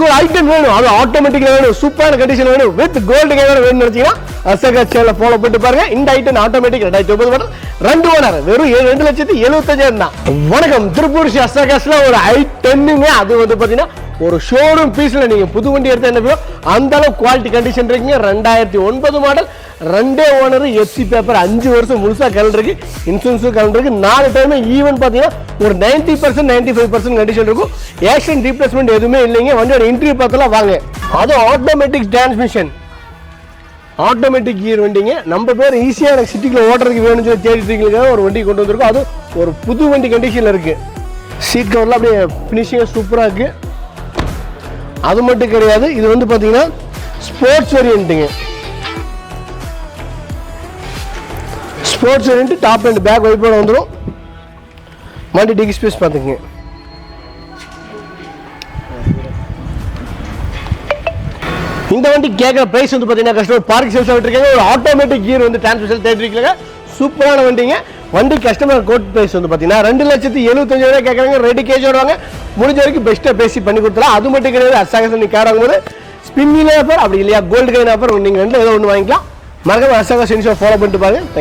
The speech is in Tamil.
உங்களுக்கு ஒரு ஐட்டம் வேணும். அது ஆட்டோமேட்டிக்கா வேணும். சூப்பரான கண்டிஷன் வேணும். வித் கோல்டு கேமரா வேணும்னு நினைச்சீங்கன்னா அசகா சேனல் ஃபாலோ பண்ணிட்டு பாருங்க. இந்த ஐட்டம் ஆட்டோமேட்டிக் ரெண்டாயிரத்தி ஒன்பது மாடல் ரெண்டு ஓனர் வெறும் ஏழு ரெண்டு லட்சத்தி எழுபத்தஞ்சாயிரம் தான். வணக்கம். திருப்பூர் ஸ்ரீ அசகாஸ்ல ஒரு ஐ டென்னுங்க அது வந்து பாத்தீங்கன்னா ஒரு ஷோரூம் பீஸில் நீங்கள் புது வண்டி எடுத்த என்ன அந்த அளவு குவாலிட்டி கண்டிஷன் இருக்குங்க. ரெண்டாயிரத்தி ஒன்பது மாடல் ரெண்டே ஓனர் எஃப்சி பேப்பர் அஞ்சு வருஷம் முழுசாக கலர் இருக்கு. இன்சூரன்ஸும் கலர் இருக்கு. நாலு டைம் ஈவன் பார்த்தீங்கன்னா ஒரு ninety percent ninety five percent condition இருக்கும். ஆக்ஷன் ரீப்ளேஸ்மெண்ட் எதுவுமே இல்லைங்க. வண்டியோட இன்டர்வியூ பார்த்தலாம் வாங்க. அது ஆட்டோமேட்டிக் டிரான்ஸ்மிஷன் ஆட்டோமேட்டிக் கியர் வண்டிங்க. நம்ம பேர் ஈஸியாக எனக்கு சிட்டிக்குள்ள ஓட்டுறதுக்கு வேணும்னு சொல்லி தேடிட்டு இருக்கீங்க ஒரு வண்டி கொண்டு வந்திருக்கோம். அது ஒரு புது வண்டி கண்டிஷனில் இருக்குது சீட் கவர்லாம் அப்படியே ஃபினிஷிங்காக சூப்பராக இருக்குது அது மட்டும் கிடையாது இது வந்து பார்த்தீங்கன்னா sports வேரியண்ட்டுங்க sports variant top and back வைப்போட வந்துடும் மல்டி டிகி ஸ்பேஸ் பார்த்துக்குங்க. இந்த வண்டி கேட்குற பிரைஸ் வந்து பார்த்தீங்கன்னா கஸ்டமர் பார்க் சேல்ஸ் விட்டுருக்காங்க. ஒரு ஆட்டோமேட்டிக் கியர் வந்து டிரான்ஸ்மிஷன் இருக்காங்க சூப்பரான வண்டிங்க. வண்டி கஸ்டமர் கோட் பிரைஸ் வந்து பார்த்தீங்கன்னா ரெண்டு லட்சத்தி எழுபத்தஞ்சாயிரம் கேட்குறாங்க ரெண்டு கேஜ் வருவாங்க முடிஞ்ச வரைக்கும் பெஸ்ட்டாக பேசி பண்ணி கொடுத்துலாம் அது மட்டும் கிடையாது அசாகசம் நீ கார் போது ஸ்பின்னிலே ஆஃபர் அப்படி இல்லையா? கோல்டு கைன் ஆஃபர் நீங்கள் ரெண்டு ஏதோ ஒன்று வாங்கிக்கலாம். மறக்காம அசாக சென்ஷோ ஃபாலோ பண்ணிட்டு பாருங்க. தேங்க்யூ